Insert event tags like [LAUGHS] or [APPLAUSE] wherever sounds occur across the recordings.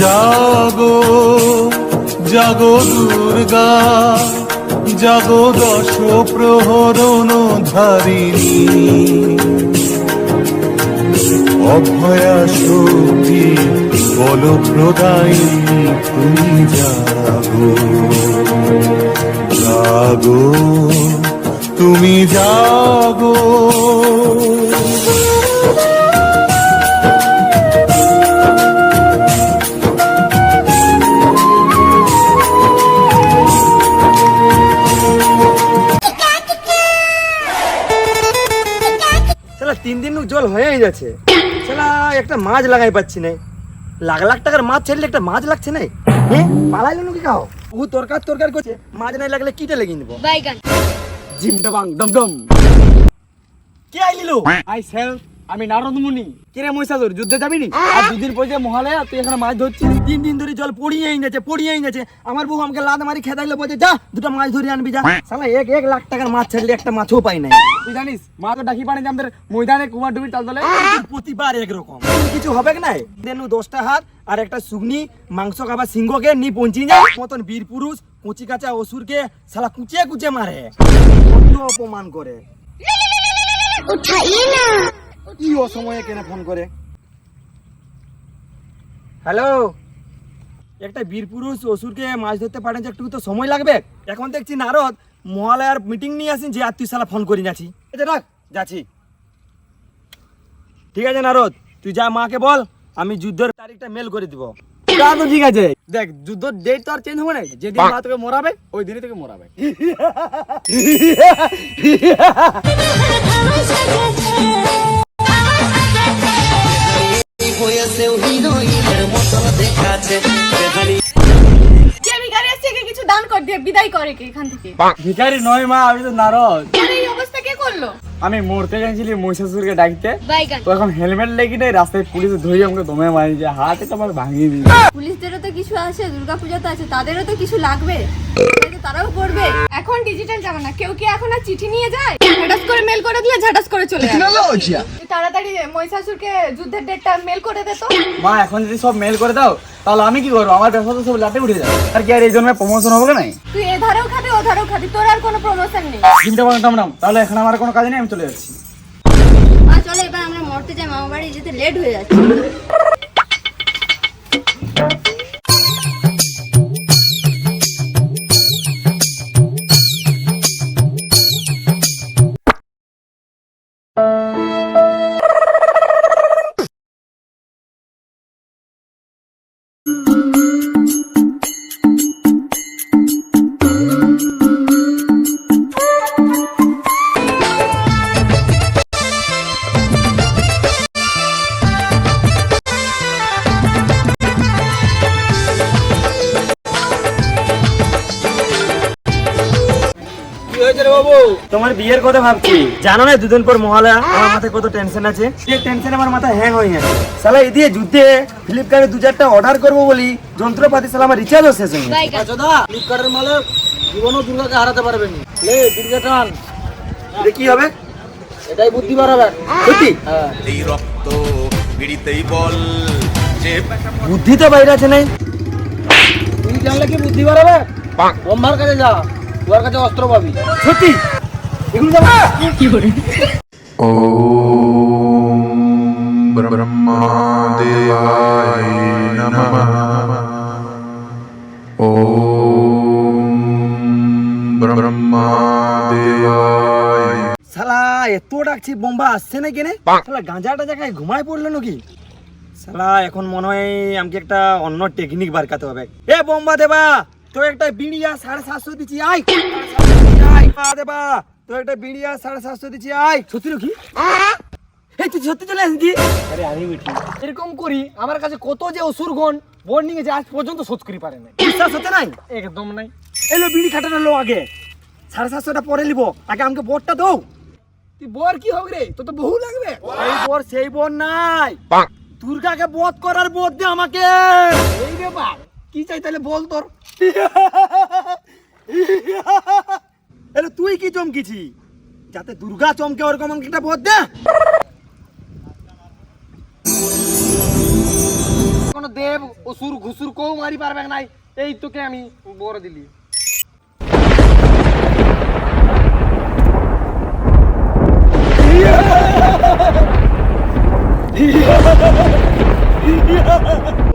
জাগো জাগো দুর্গা, জাগো দশ প্রহরণ ধারিণী। অভয়া শক্তি বল প্রদায়িনী তুমি জাগো। জাগো, তুমি জাগো। হয়েই যাচ্ছে। শালা একটা মাছ লাগাই পাচ্ছি না। লাখ লাখ টাকার মাছ ছেড়লে একটা মাছ লাগছে না। হ্যাঁ পালাইলো নাকি খাও ও তরকার তরকার করছে। মাছ নাই লাগলে কিটা লেগে নিবো? Gym Dabangg dum dum K আইলিলো? I self. আমি নারদ মুনি কিরে মহিষাসুর যুদ্ধে যাবি নি? আর দুদিন পরে যে মহালয়া তুই এখানে মাছ ধরছিস। তিন দিন ধরে জল পড়িয়েই যাচ্ছে পড়িয়েই যাচ্ছে আমার বউ আমাকে লাদ মারি খেদাইলে বলছে যা দুটো মাছ ধরে আনবি যা। শালা এক এক লাখ টাকার মাছ ছাড়লে একটা মাছও পাই নাই। তুই জানিস মা তো ডাকি পানি যে আমাদের ময়দানে কুমার ডুবি চাল দলে প্রতিবার একরকম। কিছু হবে কি নাই? দেনু দশটা হাত আর একটা সুগনি মাংস খাবার সিংহকে নি পৌঁছি যায় মতন বীর পুরুষ কুচি কাঁচা অসুরকে শালা কুচিয়ে কুচিয়ে মারে। কত অপমান করে। কি অসময়ে কেন ফোন করে? হ্যালো? একটা বীর পুরুষ অসুরকে মাছ ধরতে পারেন যে একটু তো সময় লাগবে। এখন দেখছি নারদ মহালয়ার মিটিং নিয়ে আসিন যে আর তুই শালা ফোন করি যাচ্ছি রাখ যাচ্ছি। ঠিক আছে নারদ তুই যা মাকে বল আমি যুদ্ধের তারিখটা মেল করে দিব। তা তো ঠিক আছে। দেখ যুদ্ধ ডেট তো আর চেঞ্জ হবে না। যেদিন মা তোকে মরাবে ওই দিনই তোকে মরাবে। [LAUGHS] ভিখারি আসছে একে কিছু দান কর দিয়ে বিদায় করে কে এখান থেকে। ভিখারি নয় মা আমি তো নারদ। এই অবস্থা কে করল? আমি মরতে গেছিলি মহিষাসুরকে ডাকতে। তো এখন হেলমেট লেগে নেই রাস্তায় পুলিশ ধরে আমাকে দমে মারি যে হাতে তো আমার ভাঙিয়ে দিই পুলিশদেরও তো কিছু আছে দুর্গাপূজা তো আছে তাদেরও তো কিছু লাগবে। তারাও করবে এখন ডিজিটাল জামানা কেউ কি এখন আর চিঠি নিয়ে যায়? ঝাটাস করে মেল করে দিলে ঝাটাস করে চলে যাবে। তুই তাড়াতাড়ি মহিষাসুরকে যুদ্ধের ডেটটা মেল করে দে তো। মা এখন যদি সব মেল করে দাও তাহলে আমি কি করব? আমার ব্যবসা তো সব লাটে উঠে যাবে। আর কি আর এই জন্য প্রমোশন হবে না তুই এধারেও খাবি ওধারেও খাবি। তোর আর কোনো প্রমোশন নেই। চিন্তা ভাবনা টামনাম তাহলে এখন আমার কোনো কাজ নেই আমি চলে যাচ্ছি। মা চলো এবার আমরা মরতে যাই। মামা বাড়ি যেতে লেট হয়ে যাচ্ছে। তোমার বিয়ের কথা ভাবছি। জানো না দুদিন পর মহালয়া? আমার মাথায় কত টেনশন আছে। সেই টেনশন আমার মাথা হ্যাং হয়ে গেছে। শালা এই দিয়ে যুদ্ধে ফ্লিপকার্টে দু চারটা অর্ডার করব বলি যন্ত্রপাতি শালা আমার রিচার্জও শেষ হয়ে গেছে। ফ্লিপকার্টের মালে জীবনও দুর্গাকে হারাতে পারবে না। লে দুর্গা টান। এটা কি হবে? এটাই বুদ্ধি বাড়াবে। সত্যি? হ্যাঁ। এই রক্ত পিড়িতেই বল যে বুদ্ধি তো বাইরে আছে নাই। তুই জানলে কি বুদ্ধি বাড়াবে? ব্রহ্মার কাছে যা। তোর কাছে অস্ত্র পাবি। সত্যি? এগুলো হ্যাঁ। কি করে? ও ব্রহ্মাদেবায় নমঃ। ও ব্রহ্মাদেবায়। শালা এত ডাকছি বোম্বা আসছে না? কেনে শালা গাঁজাটা জায়গায় ঘুমায় পড়ল নাকি? সালা এখন মনে হয় আমাকে একটা অন্য টেকনিক বার করতে হবে। এ বোম্বা দেবা তো একটা বিড়িয়া সাড়ে সাতশো দিচ্ছি পা দেবা তো একটা বিড়িয়া সাড়ে সাতশো দিচ্ছি আয়। সত্যি নাকি? এই তুই সত্যি চলে আসছি আরে আমি মিঠি। এরকম করি আমার কাছে কত যে অসুরগণ বর্নিং এ যে আজ পর্যন্ত শোধ করি পারে না বিশ্বাস হচ্ছে নাই? একদম নাই। এলো বিড়ি খাটানো লো আগে। সাড়ে সাতশোটা পরে নিব। আগে আমাকে বোর্ডটা দাও তুই বর কি হবে রে? তো তো বহু লাগবে। এই বোর সেই বোর নাই। দুর্গাকে বধ করার বোধ দে আমাকে। এই ব্যাপার। কি চাই তাহলে বল তোর। এলে তুই কি চমকিছি? যাতে দুর্গা চমকে ওরকম একটা বোধ দে। কোনো দেব অসুর ঘুসুর কেউ মারি পারবে নাই। এই তোকে আমি বর দিলি।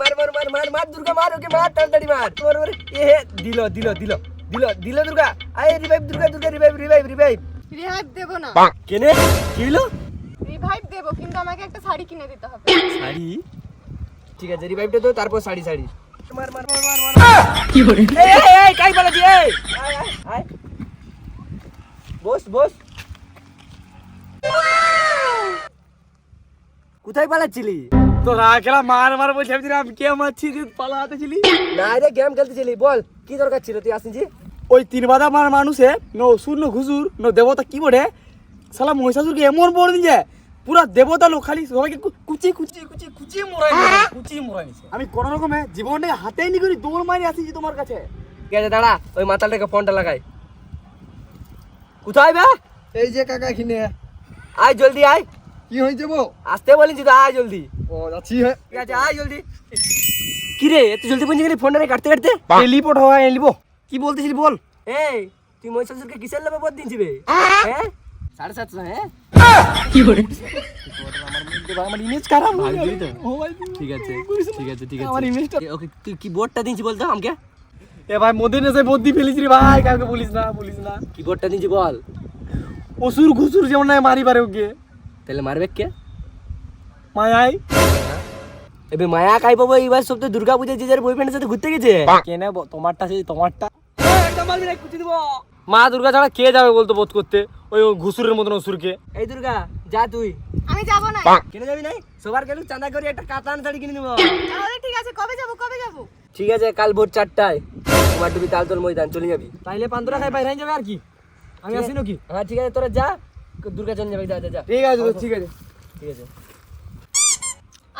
মার মার মার মার মার দুর্গা মার ওকে মার তাড়াতাড়ি মার। মার মার এ হে, দিল দিল দিল দিল দিল দুর্গা। আয় revive Durga Durga revive revive revive revive দেবো না। কেনে? কি হলো রিভাইভ দেবো কিন্তু আমাকে একটা শাড়ি কিনে দিতে হবে। শাড়ি? ঠিক আছে রিভাইভটা তো তারপর শাড়ি শাড়ি। মার মার মার মার মার। কি করে এই এই এই কাই বলা দি এই। আয় আয় আয়। বস বস। কোথায় পালাচ্ছিলি? তোরা খেলা মার মার বলছি আমি আমি কে মারছি তুই পালাতে ছিলি। না রে গেম খেলতেছিলি বল কি দরকার ছিল তুই আসিনছি ওই তিন বাদা মার মানুষে ন অসুর ন ঘুসুর ন দেবতা কি শালা মহিষাসুরকে এমন বড় দিন পুরা দেবতা লোক খালি সবাইকে কুচি কুচি কুচি কুচি মোড়াই নিছে, কুচি মোড়াই আমি কোন রকমে জীবনটাকে হাতে নি করি দৌড় মারি আসিছি তোমার কাছে। ঠিক আছে দাঁড়া ওই মাতালটাকে ফোনটা লাগাই। কোথায় বে? এই যে কাকা আয় জলদি আয়। কি হয়েছে বো আসতে বলেছি তো আয় জলদি। ও যাচ্ছি হ্যাঁ ঠিক আছে আয় জলদি। কি রে এত জলদি পৌঁছে গেলি ফোনটা কাটতে কাটতে? টেলিপোর্ট হওয়া এলিবো কি বলতেছিলি বল? এই তুই মহিষাসুরকে কিসের লোভে বদ দিনছি বে হ্যাঁ? সাড়ে সাতশো হ্যাঁ? আমার ইমেজ খারাপ হয়ে ভাবলি তো? গেল। ঠিক আছে ঠিক আছে ঠিক আমার ইমেজটা ওকে তুই কি বোর্ডটা দিনছি বলতো আমাকে? এ ভাই মধ্যে নেশে বদ্দি ফেলিস রে ভাই কাউকে বলিস না বলিস না। কি বোর্ডটা দিনছি বল? অসুর ঘুসুর যেমন নাই মারি পারে ওকে তাহলে মারবে কে? মায়াই। এবে মায়া কাই পাবো? এইবার সব তো দুর্গা পূজা যে যার বয়ফ্রেন্ডের সাথে ঘুরতে গেছে। কেনে ব- তোমারটা সেই তোমারটা। মা দুর্গা ছাড়া কে যাবে বলতো বোধ করতে? ওই ঘুসুরের মতন অসুরকে। এই দুর্গা যা তুই। আমি যাব না। কিনে যাবি নাই? সবার গেলু চাঁদা করে একটা কাতান শাড়ি কিনে দেবো? তাহলে ঠিক আছে কবে যাব কবে যাব? ঠিক আছে কাল ভোর চারটায়। তোমার ডুবি তালতল ময়দান চলে যাবি। তাইলে পান্তরা খাই বাইরে যাবে আর কি? আমি আসি নাকি? হ্যাঁ ঠিক আছে তোরা যা। দুর্গা চলে যাবে যা যা ঠিক আছে ঠিক আছে। ঠিক আছে।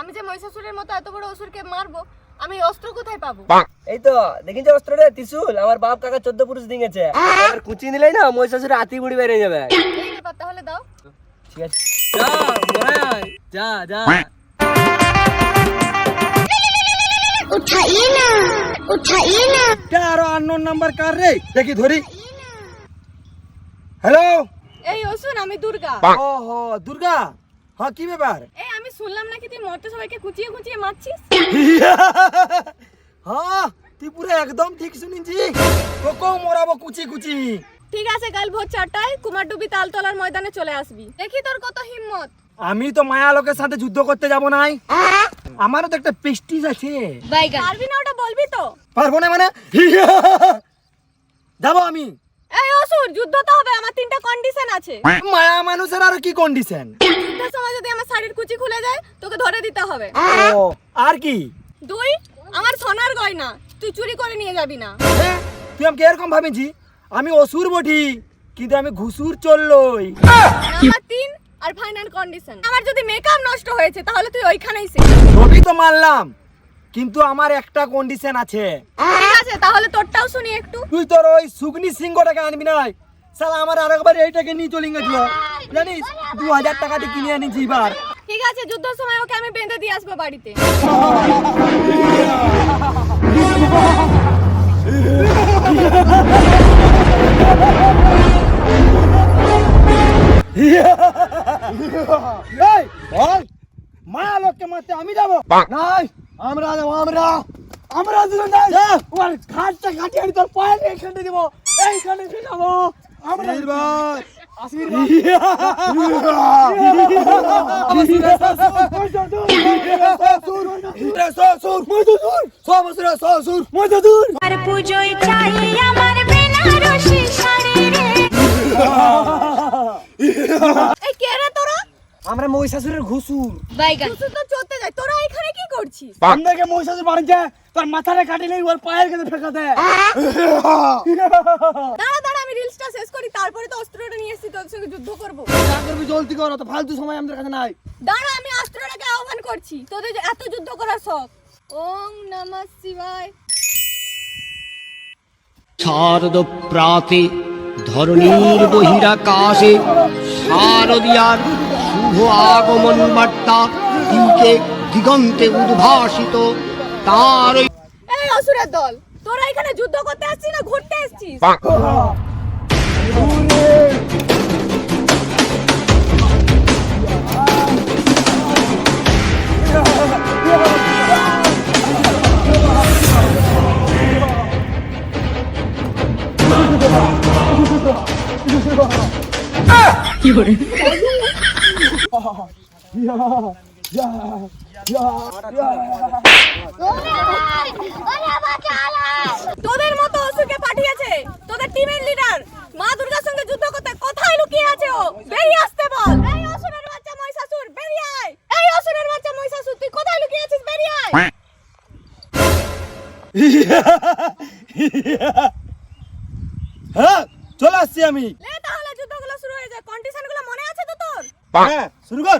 আমি যে মহিষাসুরের মতো এত বড় অসুরকে মারবো আমি অস্ত্র কোথায় পাবো? এই তো দেখি যে অস্ত্র রে ত্রিশুল আমার বাপ কাকা চোদ্দ পুরুষ দিয়েছে এবার কুচি নিলেই না মহিষাসুরে আতি বুড়ি বেরিয়ে যাবে। এই ব্যাপার তাহলে দাও। ঠিক আছে। যা মায়, যা যা। আরও আননোন নাম্বার কার রে? দেখি ধরি। হ্যালো এই অসুর আমি দুর্গা। ও হো দুর্গা? হ্যাঁ কি ব্যাপার? শুনলাম নাকি তুই মরতে সবাইকে কুচিয়ে কুচিয়ে মারছিস? [LAUGHS] হ্যাঁ তুই পুরো একদম ঠিক শুনেছি তোকেও মরাবো কুচি কুচি ঠিক আছে কাল ভোর চারটায় কুমারডুবি তালতলার ময়দানে চলে আসবি। দেখি তোর কত হিম্মত। আমি তো মায়া লোকের সাথে যুদ্ধ করতে যাব নাই। আমারও তো একটা পেস্টিজ আছে। পারবি না ওটা বলবি তো? পারব না মানে? [LAUGHS] যাব আমি। এই অসুর যুদ্ধ তো হবে আমার তিনটা কন্ডিশন আছে। মায়া মানুষের আর কি কন্ডিশন যুদ্ধের সময় যদি আমার শাড়ির কুচি খুলে যায় তোকে ধরে দিতে হবে। ও আর কি? দুই আমার সোনার গয়না তুই চুরি করে নিয়ে যাবি না। তুই আমাকে এরকম ভাবেছি আমি অসুর বটি কিন্তু আমি ঘুষুর চললই নাম্বার তিন আর ফাইনাল কন্ডিশন আমার যদি মেকআপ নষ্ট হয়েছে তাহলে তুই ওইখানেই সে সবই তো মানলাম কিন্তু আমার একটা কন্ডিশন আছে। ঠিক আছে তাহলে তোরটাও শুনি একটু। তুই তোর ওই সুগনি সিংহটাকে আনবি নাই সালা আমার আরেকবার এইটাকে নিয়ে চলে গেছিল জানিস দু হাজার টাকাতে কিনে আনিছি এবার। ঠিক আছে যুদ্ধের সময় ওকে আমি বেঁধে দিয়ে আসব বাড়িতে। এই বল মায়া লোককে মারতে আমি যাব? নাই। আমরা যাব আমরা। আমরা দুজন যাই। তোমার ঘাটটা ঘাটিয়ে আনি তোর পায়ের এইখানে দিব। এইখানে যাব। আমরা আশীর্বাদ। পুজোয় চাই আমার বেনারসি শাড়ি রে। মহিষাসুরের ঘুষুর তো চলতে যাই তোরা করছিস? আমাদেরকে মহিষাসুর মারছে তোর মাথাটা কাটিলে ওর পায়ের কাছে ফেঁকা দেয়। দাঁড়া দাঁড়া আমি রিলসটা শেষ করি তারপরে তো অস্ত্রটা নিয়ে এসেছি তোর সঙ্গে যুদ্ধ করব। যা করবি জলদি কর তো ফালতু সময় আমাদের কাছে নাই। দাঁড়া আমি অস্ত্রটাকে আহ্বান করছি তোদের এত যুদ্ধ করার শখ। ওম নমঃ শিবায়। শারদ প্রাতে ধরণীর বহিরাকাশে শারদিয়ার শুভ আগমন বার্তা দিকে দিগন্তে উদ্ভাসিত তার ওই এই অসুরের দল তোরা এখানে যুদ্ধ করতে আসছিস না ঘুরতে আসছিস? [LAUGHS] তোদের মতো অসুরকে পাঠিয়েছে তোদের টিমের লিডার। মা দুর্গার সঙ্গে যুদ্ধ করতে কোথায় লুকিয়ে আছে ও? বেরিয়ে আসতে বল। এই অসুরের বাচ্চা মহিষাসুর বেরিয়ে আয়। এই অসুরের বাচ্চা মহিষাসুর তুই কোথায় লুকিয়ে আছিস? বেরিয়ে আয়। হ্যাঁ চলে আসছি আমি। লে তাহলে যুদ্ধগুলো শুরু হয়ে যায়। কন্ডিশনগুলো মনে আছে তো তোর? হ্যাঁ শুরু কর।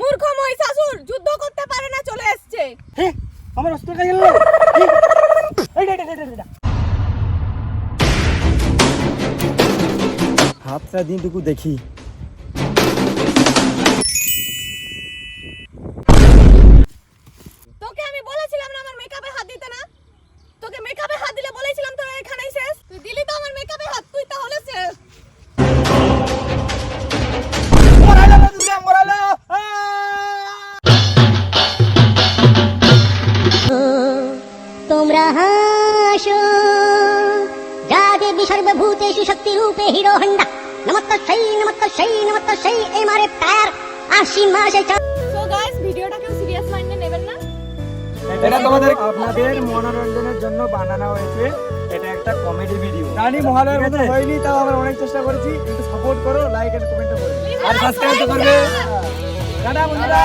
মূর্খ মহিষাসুর যুদ্ধ করতে পারে না চলে এসেছে। হ্যাঁ আমার অস্ত্র কাজ হাতটা দিনটুকু দেখি। সেই নমস্ত সেই নমস্ত সেই এমআরএফ টায়ার আশ্বিন মাসে সো গাইস ভিডিওটা কেউ সিরিয়াস মাইন্ডে নেবেন না এটা তোমাদের আপনাদের মনোরঞ্জনের জন্য বানানো হয়েছে। এটা একটা কমেডি ভিডিও রানী মহালয়ার মতো হয়নি তাও আমরা অনেক চেষ্টা করেছি। একটু সাপোর্ট করো লাইক এন্ড কমেন্ট করো। আর সাবস্ক্রাইব করবে। টাটা বন্ধুরা।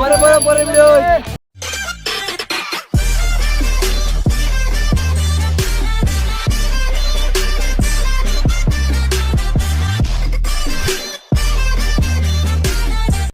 পরে পরে পরে ভিডিও